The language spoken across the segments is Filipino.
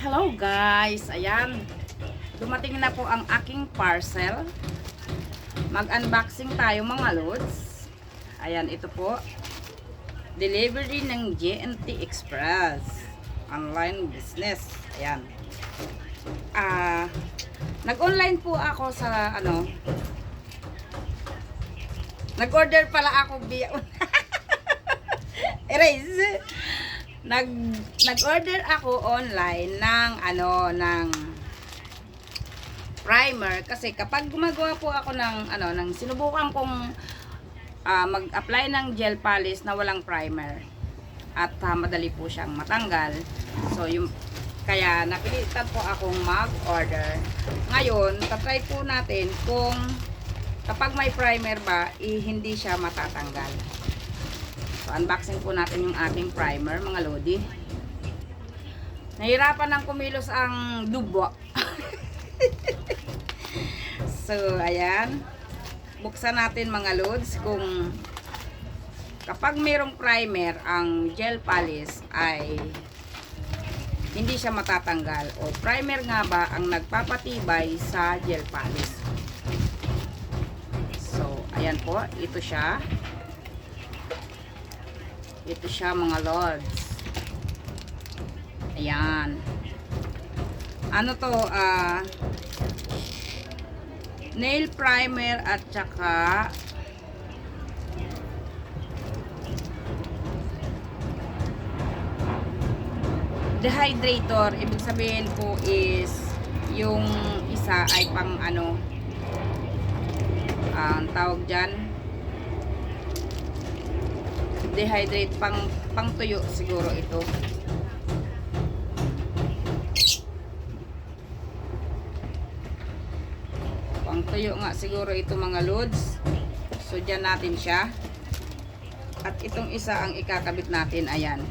Hello guys, ayan. Dumating na po ang aking parcel. Mag-unboxing tayo mga lods. Ayan, ito po. Delivery ng GNT Express. Online business. Ayan. Ah, nag-online po ako sa ano. Nag-order pala ako via Erase nag nag-order ako online ng ano ng primer kasi kapag gumagawa po ako ng ano ng sinubukan kong ah, mag-apply ng gel polish na walang primer at ah, madali po siyang matanggal. So yung kaya napilitan po akong mag-order. Ngayon, tatry po natin kung kapag may primer ba, eh, hindi siya matatanggal. So, unboxing po natin yung ating primer, mga lodi. Nahirapan ng kumilos ang dubo. so, ayan. Buksan natin mga lods kung kapag mayroong primer, ang gel polish ay hindi siya matatanggal. O primer nga ba ang nagpapatibay sa gel polish. So, ayan po. Ito siya. Ito siya mga lords. Ayan. Ano to? ah nail primer at saka dehydrator. Ibig sabihin po is yung isa ay pang ano ang tawag dyan dehydrate pang pang tuyo siguro ito. Pang tuyo nga siguro ito mga loads. So dyan natin siya. At itong isa ang ikakabit natin, ayan.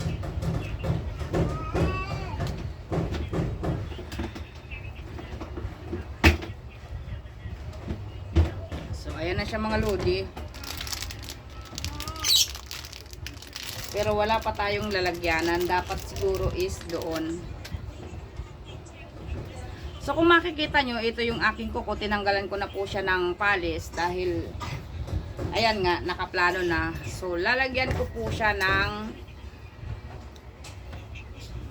So ayan na siya mga lodi. Pero wala pa tayong lalagyanan. Dapat siguro is doon. So kung makikita nyo, ito yung aking kuko. Tinanggalan ko na po siya ng palis dahil ayan nga, nakaplano na. So lalagyan ko po siya ng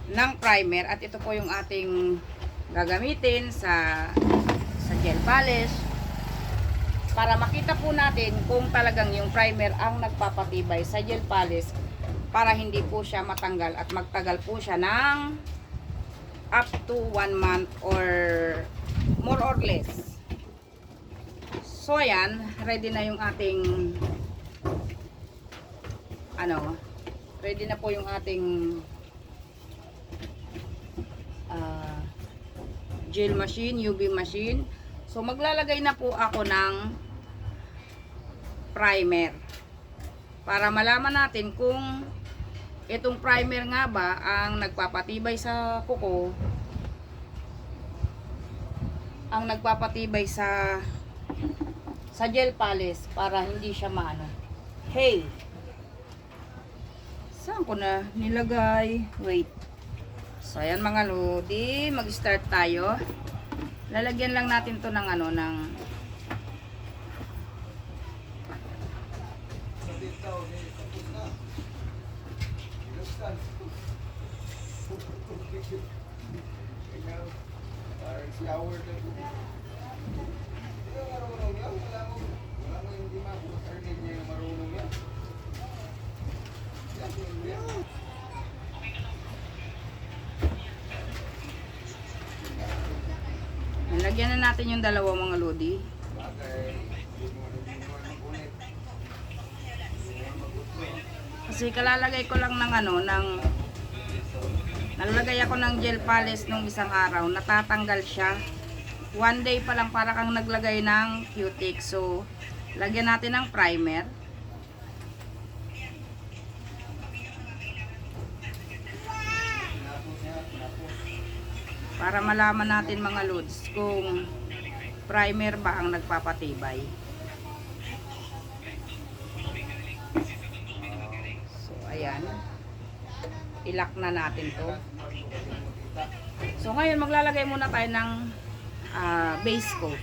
ng primer at ito po yung ating gagamitin sa sa gel polish para makita po natin kung talagang yung primer ang nagpapatibay sa gel polish para hindi po siya matanggal at magtagal po siya ng up to 1 month or more or less. So ayan, ready na yung ating ano, ready na po yung ating ah, gel machine, UV machine. So maglalagay na po ako ng primer para malaman natin kung itong primer nga ba ang nagpapatibay sa kuko? Ang nagpapatibay sa sa gel polish para hindi siya maano. Hey! Saan ko na nilagay? Wait. So ayan mga lodi mag start tayo. Lalagyan lang natin to ng ano ng Shower na po. Ikaw marunong yan? Wala mo, wala mo hindi mabukas arnid niya yung marunong yan. Yan, yan, yan. nilagyan na natin yung dalawa mga lodi Bagay, hindi mo hindi mo magunit. Kasi kalalagay ko lang ng ano, ng Nalalagay ako ng gel polish nung isang araw, natatanggal siya. One day pa lang para kang naglagay ng cutic. So, lagyan natin ng primer. Para malaman natin mga lods kung primer ba ang nagpapatibay. Ayan. Ilak na natin to. So, ngayon maglalagay muna tayo ng ah, base coat.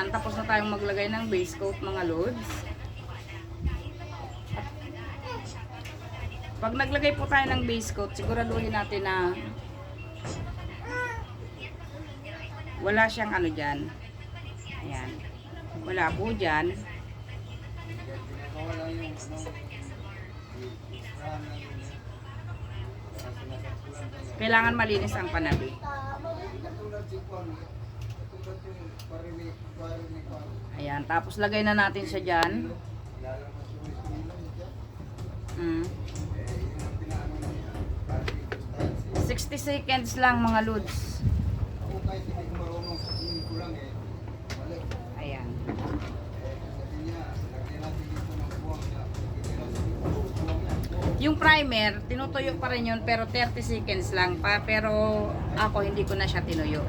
Ayan, tapos na tayong maglagay ng base coat mga loads. Pag naglagay po tayo ng base coat, siguraduhin natin na wala siyang ano dyan. Ayan. Wala po dyan. Kailangan malinis ang panabi. Ayan, tapos lagay na natin siya dyan. Mm. Eh, yun ang pinaano niya. Parinig constancy. 60 seconds lang mga. Mali. Ayan. Yung primer, tinutuyo pa rin yun pero 30 seconds lang pa. Pero ako hindi ko na siya tinuyo.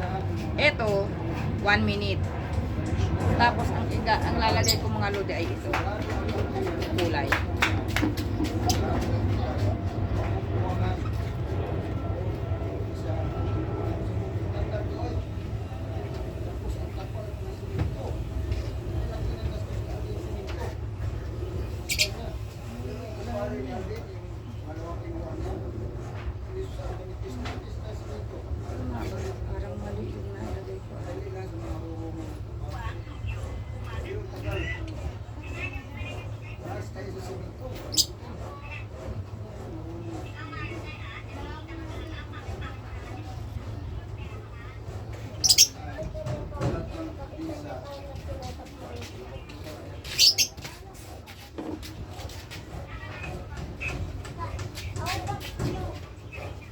Ito, lisahan mo. Ito, 1 minute. Tapos ang, ang lalagay ko mga lode ay ito. Kulay. Buwangan. Isa. Tatatoy. Tapos ang kapal ng simento. Kailan pinagastos natin yung simento? Kanya. Yung pare niya din, yung malawang kinuha niya. Hindi sa manipis-nipis na simento. Parang mali yung nalagay ko. Dali lang sa mga marunong. Yung tagal. Taas tayo sa simento. Lahat ng visa.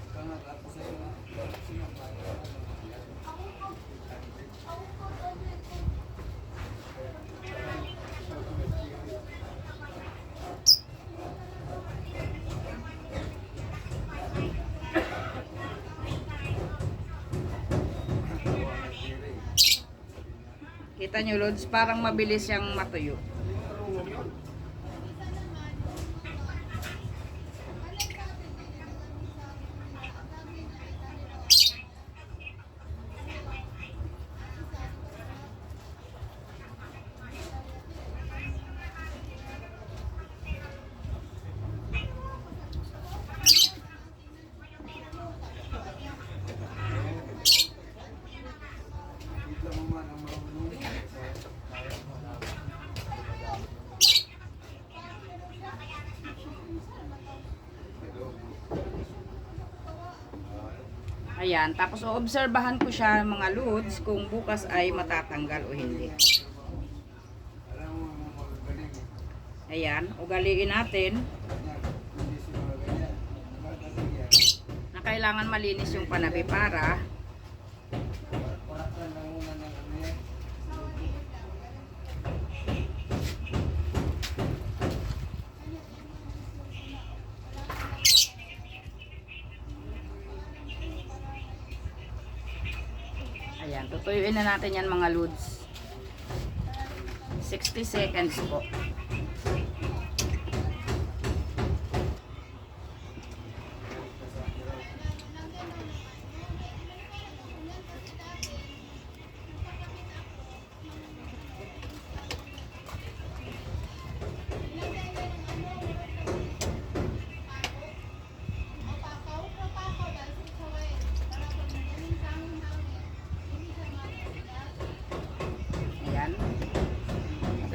Kaya tapos ay mga sinapaya. Kita nyo loads, parang mabilis siyang matuyo. Bigla mo man ang marunong. Kaya mo na. Ayan, tapos oobserbahan ko siya mga loads kung bukas ay matatanggal o hindi. Ayan, ugaliin natin yan. na kailangan malinis yung panabi para Paratan lang muna ng ano yan. Ayan, tutuyuin na natin yan mga loads. 60 seconds po.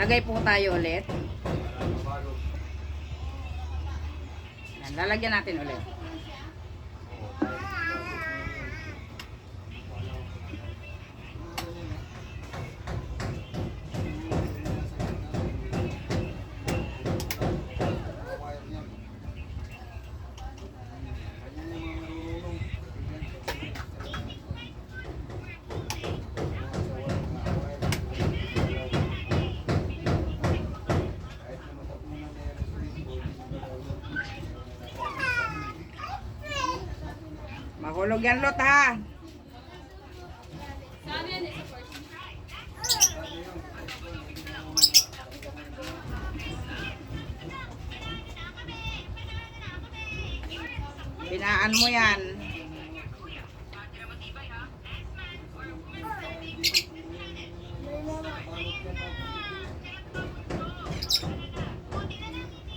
Lagay po tayo ulit. Ayan, lalagyan natin ulit. Mahulog yan, Lot, ha? Pinaan mo yan.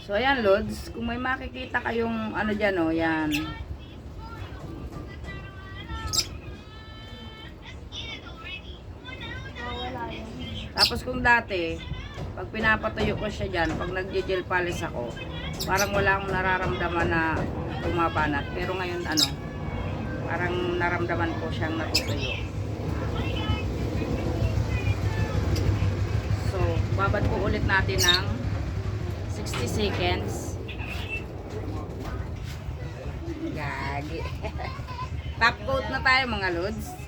So ayan Lods, kung may makikita kayong ano dyan o, yan. Tapos kung dati, pag pinapatuyo ko siya dyan, pag nag-gel polish ako, parang wala akong nararamdaman na tumabanat. Pero ngayon ano, parang naramdaman ko siyang natutuyo. So, babad ko ulit natin ng 60 seconds. Gagi. Top coat na tayo mga lods.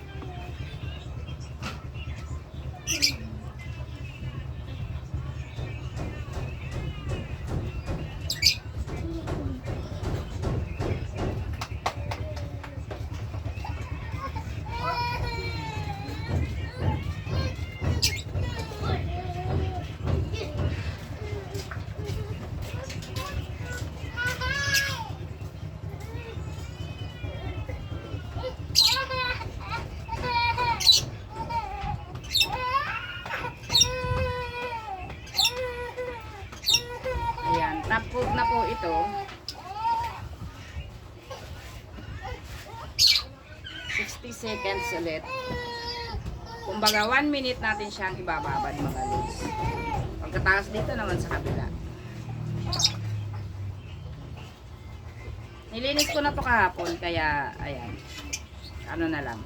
Ayan, top coat na po ito. 60 seconds ulit. Kumbaga, 1 minute natin siyang ibababad mga lods. Pagkatapos dito naman sa kabila. Nilinis ko na to kahapon, kaya, ayan. Ano na lang.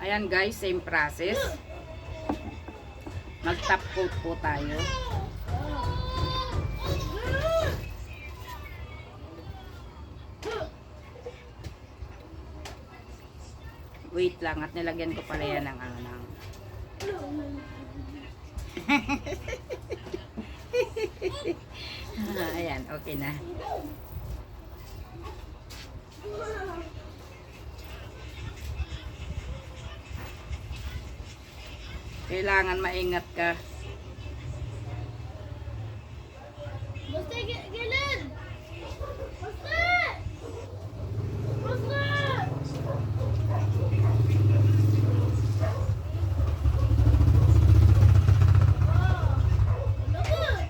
Ayan guys, same process. Mag-top coat po tayo. Wait lang at nilagyan ko pala yan ng ano ng Ah, ayan, okay na. Kailangan maingat ka. Basta gi- gilid! Basta! Basta! Oh, lagot!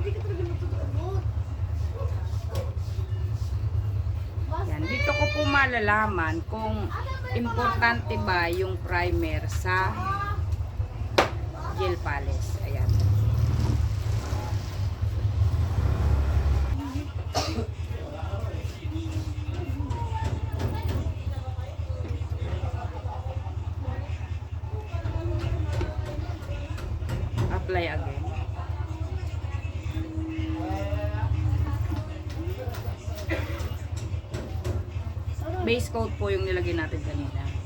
Hindi ka talaga natutugot. Yan, dito ko po malalaman kung importante ba yung primer sa gel polish. Po yung nilagay natin kanina.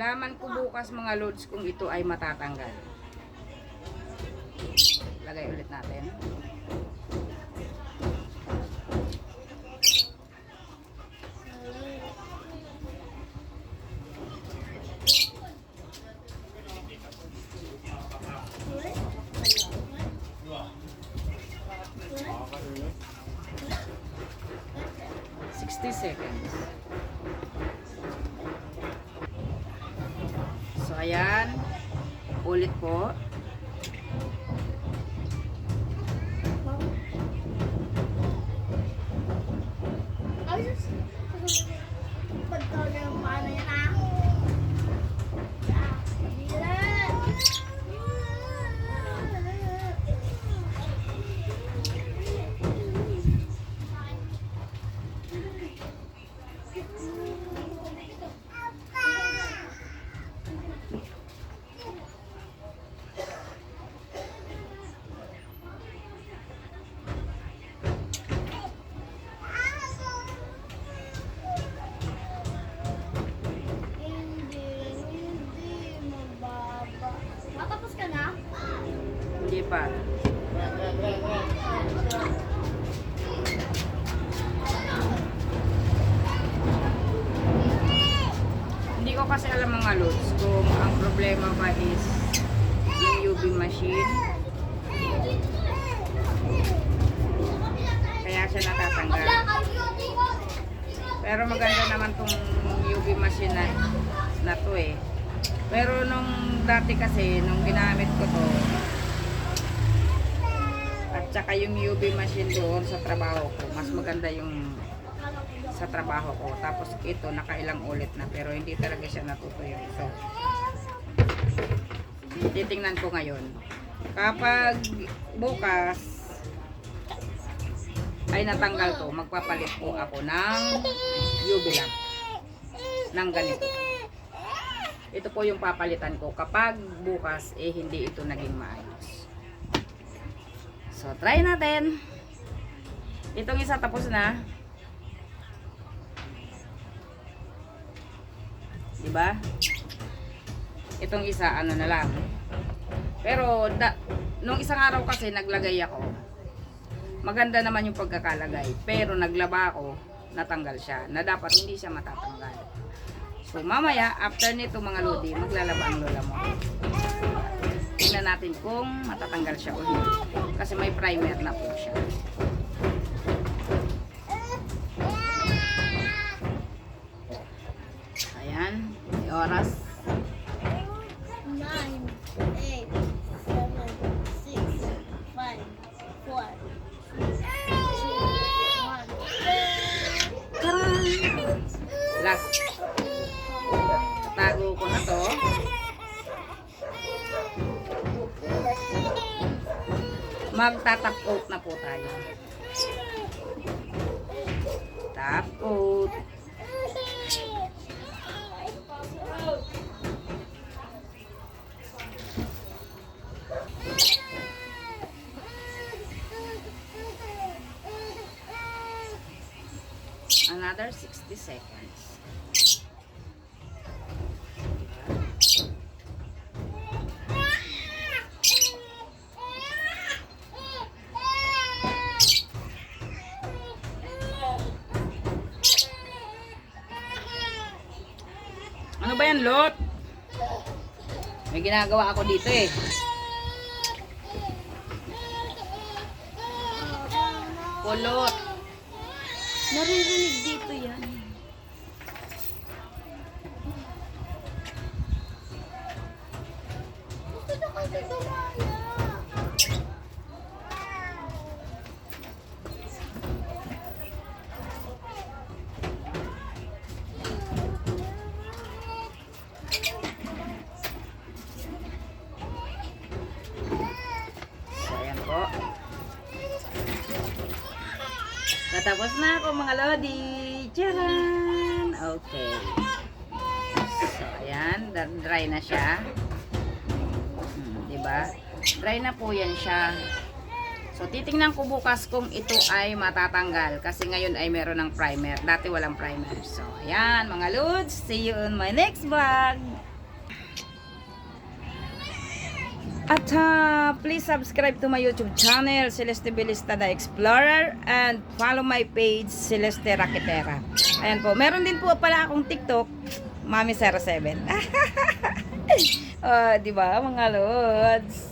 Malaman ko bukas mga loads kung ito ay matatanggal. Lagay ulit natin. Sixty seconds. Kasi alam mga loads kung ang problema ba is yung UV machine. Kaya siya natatanggal. Pero maganda naman tong UV machine na, na to eh. Pero nung dati kasi, nung ginamit ko to, at saka yung UV machine doon sa trabaho ko, mas maganda yung sa trabaho ko. Tapos ito, nakailang ulit na, pero hindi talaga siya natutuyo. So, titingnan ko ngayon. Kapag bukas, ay natanggal to, magpapalit po ako ng UV lamp. Ng ganito. Ito po yung papalitan ko kapag bukas eh hindi ito naging maayos. So, try natin. Itong isa tapos na. Diba? Itong isa, ano na lang. Pero, da, nung isang araw kasi naglagay ako. Maganda naman yung pagkakalagay. Pero naglaba ako, natanggal siya. Na dapat hindi siya matatanggal. So, mamaya, after nito mga lodi, maglalaba ang lola mo. Tingnan natin kung matatanggal siya o hindi. Kasi may primer na po siya. Ayan, may oras. Nine, eight, seven, six, five, four, three, two, one. Taran! Last. Tago ko na to. Magtatap 50 seconds. Ano ba yan, Lot? May ginagawa ako dito eh. Oh, Kulot. Naririnig dito yan. Natapos na ako mga lodi. Charan! Okay. So, ayan. Dry na siya. Diba? Dry na po yan siya. So, titingnan ko bukas kung ito ay matatanggal. Kasi ngayon ay meron ng primer. Dati walang primer. So, ayan mga lods. See you on my next vlog. At ah, please subscribe to my YouTube channel, Celeste Belista the Explorer, and follow my page, Celeste Raketera. Ayan po. Meron din po pala akong TikTok, Mami07. oh, di ba mga lods?